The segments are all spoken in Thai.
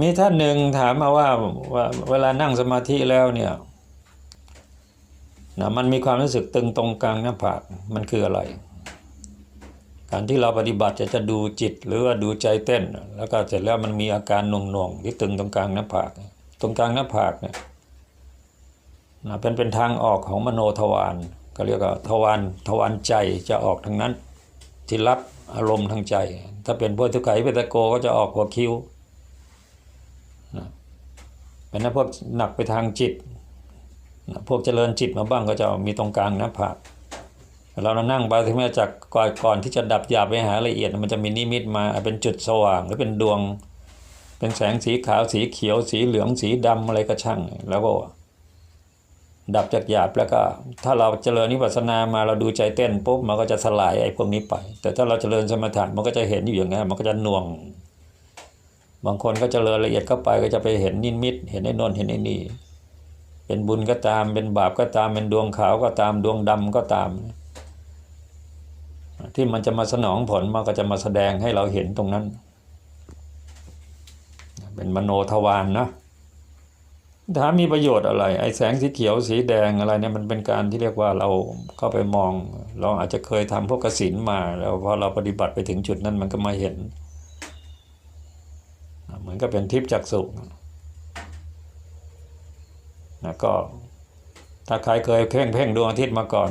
มีท่านหนึ่งถามมาว่าว่าเวลานั่งสมาธิแล้วเนี่ยนะมันมีความรู้สึกตึงตรงกลางหน้าผากมันคืออะไร การที่เราปฏิบัติจะจะดูจิตหรือว่าดูใจเต้น แล้วก็เสร็จแล้วมันมีอาการหน่วงๆที่ตึงตรงกลางหน้าผาก ตรงกลางหน้าผากเนี่ยนะเป็นเป็นทางออกของมโนทวารก็เรียกว่าทวารทวารใจจะออกทางนั้น ที่รับอารมณ์ทางใจ ถ้าเป็นพวกทุกไขเปตโกก็จะออกหัวคิ้ว เป็นนั้นพวกหนักไปทางจิต พวกเจริญจิตมาบ้างก็จะมีตรงกลางหน้าผากเวลาเรานั่งไปถึงแม้จากก่อนก่อนที่จะดับหยาบไปหาละเอียด มันจะมีนิมิตมาเป็นจุดสว่าง หรือเป็นดวง เป็นแสงสีขาวสีเขียว สีเหลืองสีดำอะไรก็ช่าง แล้วก็ ดับจากหยาบแล้วก็ ถ้าเราเจริญนิพพานามาเราดูใจเต้นปุ๊บมันก็จะสลายไอ้พวกนี้ไป แต่ถ้าเราเจริญสมถะมันก็จะเห็นอยู่อย่างนั้นมันก็จะน่วง บางคนก็จเจริญละเอียดเข้าไปก็จะไปเห็นนิมิต เห็นไอ้นนเห็นไอ้นี่ เป็นบุญก็ตาม เป็นบาปก็ตาม เป็นดวงขาวก็ตาม ดวงดำก็ตาม ที่มันจะมาสนองผลมันก็จะมาแสดงให้เราเห็นตรงนั้น เป็นมโนทวารนนะถามมีประโยชน์อะไร ไอ้แสงสีเขียวสีแดงอะไรเนี่ยมันเป็นการที่เรียกว่าเราเข้าไปมอง เราอาจจะเคยทำพวกกสินมา แล้วพอเราปฏิบัติไปถึงจุดนั้นมันก็มาเห็น เหมือนกับเป็นทิพย์จักษุนะก็ถ้าใครเคยเพ่งเพ่งดวงอาทิตย์มาก่อน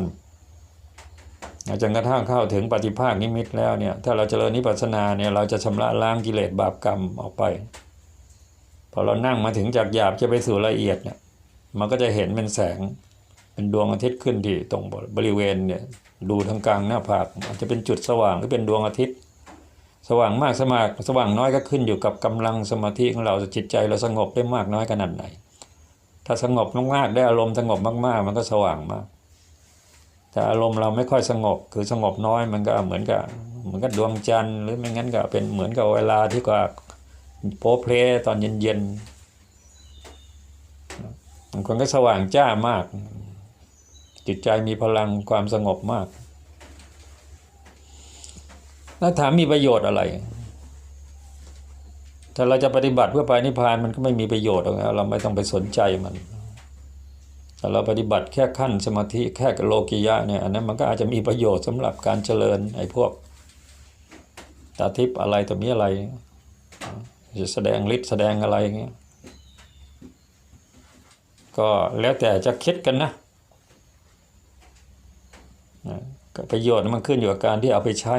จนกระทั่งเข้าถึงปฏิภาคนิมิตแล้วเนี่ย ถ้าเราเจริญนิพพานาเนี่ยเราจะชำระล้างกิเลสบาปกรรมออกไป พอเรานั่งมาถึงจากหยาบจะไปสู่ละเอียดเนี่ย มันก็จะเห็นเป็นแสงเป็นดวงอาทิตย์ขึ้นที่ตรงบริเวณเนี่ย ดูทางกลางหน้าผากอาจจะเป็นจุดสว่างหรือเป็นดวงอาทิตย์ สว่างมากสมากสว่างน้อยก็ขึ้นอยู่กับกำลังสมาธิของเราจิตใจเราสงบได้มากน้อยขนาดไหน ถ้าสงบมากๆได้อารมณ์สงบมากๆ มันก็สว่างมาก แต่อารมณ์เราไม่ค่อยสงบคือสงบน้อยมันก็เหมือนกับเหมือนกับดวงจันทร์หรือไม่งั้นก็เป็นเหมือนกับเวลาที่ก็โพเพลตอนเย็นๆบางคนก็สว่างจ้ามาก จิตใจมีพลังความสงบมาก แล้วถามมีประโยชน์อะไร ถ้าเราจะปฏิบัติเพื่อไปนิพพานมันก็ไม่มีประโยชน์หรอกเราไม่ต้องไปสนใจมันแต่เราปฏิบัติแค่ขั้นสมาธิแค่โลกิยะเนี่ยอันนั้นมันก็อาจจะมีประโยชน์สำหรับการเจริญไอ้พวกตาทิพย์อะไรตัวนี้อะไรจะแสดงฤทธิ์แสดงอะไรเงี้ยก็แล้วแต่จะคิดกันนะประโยชน์มันขึ้นอยู่กับการที่เอาไปใช้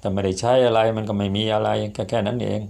แต่ไม่ได้ใช้อะไรมันก็ไม่มีอะไรแค่แค่นั้นเอง